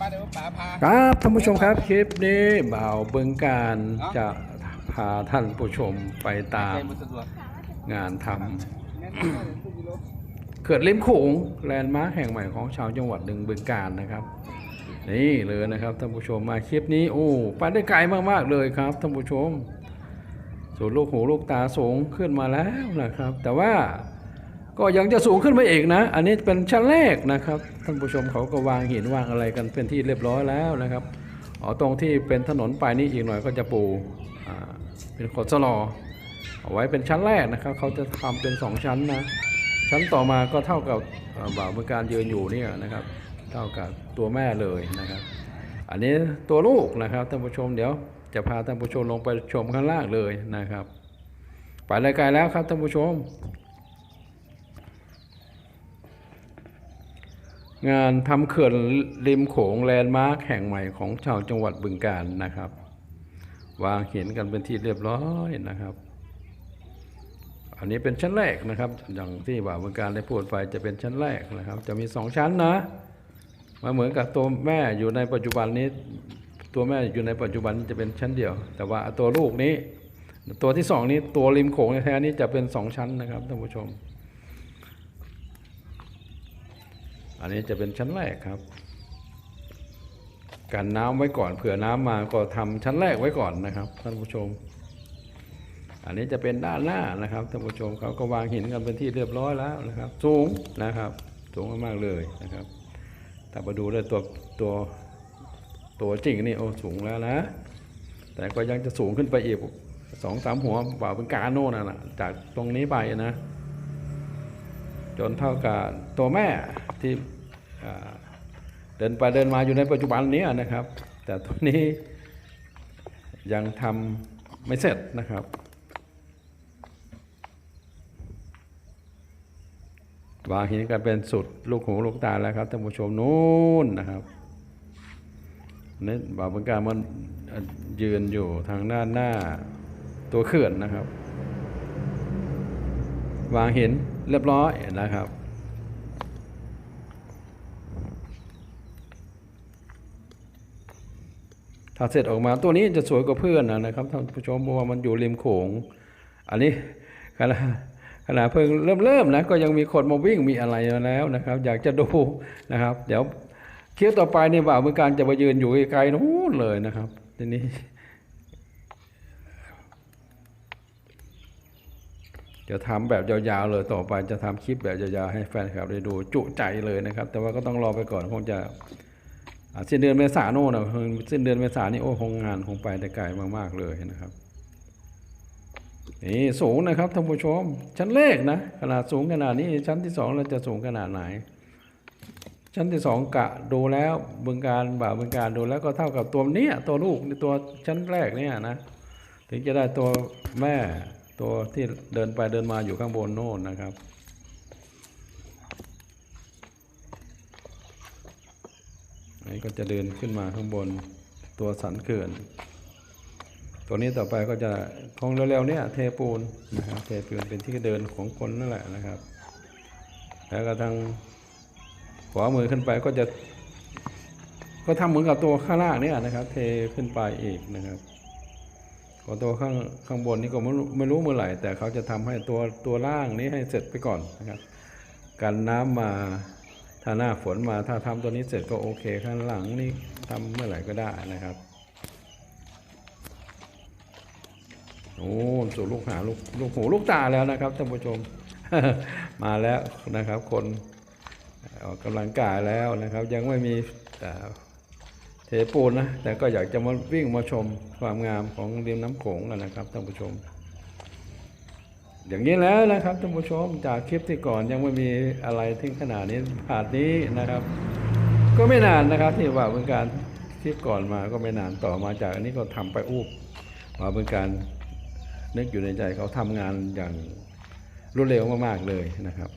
มาเดี๋ยวป๋าพาครับท่านผู้ชมครับคลิปนี้บ่าวเบิงการจะพาท่านผู้ชมไปตามงานทำเขื่อนริมโขงแลนด์มาร์คแห่งใหม่ของชาวจังหวัดหนึ่งบึงการนะครับ นี่เลยนะครับท่านผู้ชมมาคลิปนี้โอ้ไปได้ไกลมากๆเลยครับท่านผู้ชมส่วนลูกหูลูกตาสูงขึ้นมาแล้วนะครับ แต่ว่า ก็ยังจะสูงขึ้นไปอีกนะ อันนี้เป็นชั้นแรกนะครับ ท่านผู้ชมเขาก็วางหินวางอะไรกันเป็นที่เรียบร้อยแล้วนะครับอ๋อตรงที่เป็นถนนไปนี่อีกหน่อยก็จะปูเป็นขดสลอเอาไว้เป็นชั้นแรกนะครับ เขาจะทำเป็นสองชั้นนะ ชั้นต่อมาก็เท่ากับบ่าวเมื่อการยืนอยู่เนี่ยนะครับ เท่ากับตัวแม่เลยนะครับ อันนี้ตัวลูกนะครับท่านผู้ชมเดี๋ยวจะพาท่านผู้ชมลงไปชมข้างล่างเลยนะครับ ไปเลยไกลแล้วครับท่านผู้ชม งานทำเขื่อนริมโขงแลนด์มาร์คแห่งใหม่ของชาวจังหวัดบึงกาฬนะครับ วางเห็นกันเป็นที่เรียบร้อยนะครับ อันนี้เป็นชั้นแรกนะครับ อย่างที่บ่าวเมืองการได้พูดไปจะเป็นชั้นแรกนะครับ จะมีสองชั้นนะมาเหมือนกับตัวแม่อยู่ในปัจจุบันนี้ ตัวแม่อยู่ในปัจจุบันจะเป็นชั้นเดียว แต่ว่าตัวลูกนี้ ตัวที่สองนี้ตัวริมโขงแท้นี้จะเป็นสองชั้นนะครับท่านผู้ชม อันนี้จะเป็นชั้นแรกครับกันน้ำไว้ก่อนเผื่อน้ำมาก็ทำชั้นแรกไว้ก่อนนะครับท่านผู้ชม อันนี้จะเป็นด้านหน้านะครับท่านผู้ชมเขาก็วางหินกันเป็นที่เรียบร้อยแล้วนะครับ สูงนะครับ สูงมากๆเลยนะครับถ้ามาดูเลยตัวตัวตัวจริงนี่โอ้สูงแล้วนะ แต่ก็ยังจะสูงขึ้นไปอีกสองสามหัวบ่าเป็นกาโน่นนะจากตรงนี้ไปนะ จนเท่ากับตัวแม่ที่ เดินไปเดินมาอยู่ในปัจจุบันนี้นะครับ แต่ตัวนี้ยังทำไม่เสร็จนะครับ วางหินกันเป็นสุดลูกหูลูกตาแล้วครับท่านผู้ชมนู้นนะครับนี่บาวบังการมันยืนอยู่ทางด้านหน้าตัวเขื่อนนะครับ วางหินเรียบร้อยนะครับ ถ้าเสร็จออกมาตัวนี้จะสวยกว่าเพื่อนนะครับท่านผู้ชมเพราะว่ามันอยู่ริมโขง อันนี้ขณะขณะเพิ่งเริ่มเริ่มนะก็ยังมีคนมาวิ่งมีอะไรมาแล้วนะครับ อยากจะดูนะครับ เดี๋ยวคลิปต่อไปในบ่าวเมืองการจะมายืนอยู่ไกลๆนู้นเลยนะครับทีนี้จะทำแบบยาวๆเลยต่อไปจะทำคลิปแบบยาวๆให้แฟนคลับได้ดูจุใจเลยนะครับ แต่ว่าก็ต้องรอไปก่อนคงจะ สิ้นเดือนเมษาโน่นนะสิ้นเดือนเมษานี่โอ้คงงานคงไปได้ไกลมากๆเลยนะครับนี่สูงนะครับท่านผู้ชม ชั้นเลขนะขนาดสูงขนาดนี้ชั้นที่สองเราจะสูงขนาดไหน ชั้นที่สองกะดูแล้วบึงการบ่าวบึงการดูแล้วก็เท่ากับตัวนี้ตัวลูกตัวชั้นแรกเนี่ยนะถึงจะได้ตัวแม่ตัวที่เดินไปเดินมาอยู่ข้างบนโน่นนะครับ นนี้ก็จะเดินขึ้นมาข้างบนตัวสันเขื่อน ตัวนี้ต่อไปก็จะคงเร็วๆเนี่ยเทปูนนะครับเทปูนเป็นที่เดินของคนนั่นแหละนะครับ แล้วก็ทางขวามือขึ้นไปก็จะ ก็ทำเหมือนกับตัวข้างล่างเนี่ยนะครับ เทขึ้นไปอีกนะครับก็ตัวข้างข้างบนนี่ก็ไม่รู้ไม่รู้เมื่อไหร่ แต่เขาจะทำให้ตัวตัวล่างนี้ให้เสร็จไปก่อนนะครับ กันน้ำมา ถ้าหน้าฝนมาถ้าทำตัวนี้เสร็จก็โอเคข้างหลังนี่ทำเมื่อไหร่ก็ได้นะครับโอ้สู่ลูกหาลูกลูกหูลูกตาแล้วนะครับท่านผู้ชม มาแล้วนะครับ คนออกกำลังกายแล้วนะครับ ยังไม่มีเทปูนนะแต่ก็อยากจะมาวิ่งมาชมความงามของริมน้ำโขงกันนะครับท่านผู้ชม อย่างนี้แล้วนะครับท่านผู้ชมจากคลิปที่ก่อนยังไม่มีอะไรที่ขนาดนี้ผ่านนี้นะครับ ก็ไม่นานนะครับที่ว่าเป็นการคลิปก่อนมาก็ไม่นานต่อมาจากอันนี้ก็ทำไปอูบว่าเป็นการนึกอยู่ในใจเขาทำงานอย่างรวดเร็วมากๆเลยนะครับ